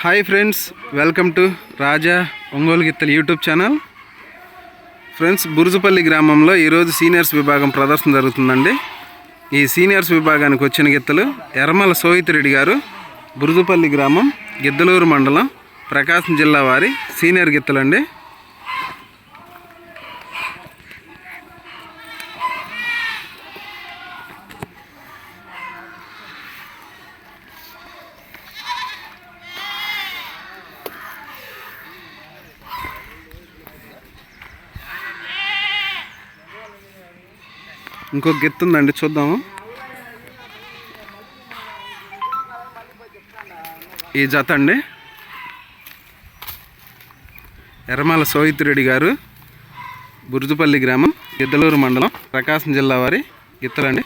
Hi friends welcome to Raja Ongole గిత్తలు YouTube channel. Friends Burujupalli గ్రామంలో ఈరోజు సీనియర్స్ విభాగం ప్రదర్శన జరుగుతుందండి. ఈ సీనియర్స్ విభాగానికి వచ్చిన గిత్తలు ఎర్రమల సోహితిరెడ్డి గారు బురుజుపల్లి గ్రామం గిద్దలూరు మండలం ప్రకాశం జిల్లా వారి సీనియర్ గిత్తలండి. ఇంకొక గిత్త ఉందండి చూద్దాము. ఈ జత అండి. ఎర్రమాల సోహిత్రెడ్డి గారు బురుజుపల్లి గ్రామం గిద్దలూరు మండలం ప్రకాశం జిల్లా వారి గిత్తలండి.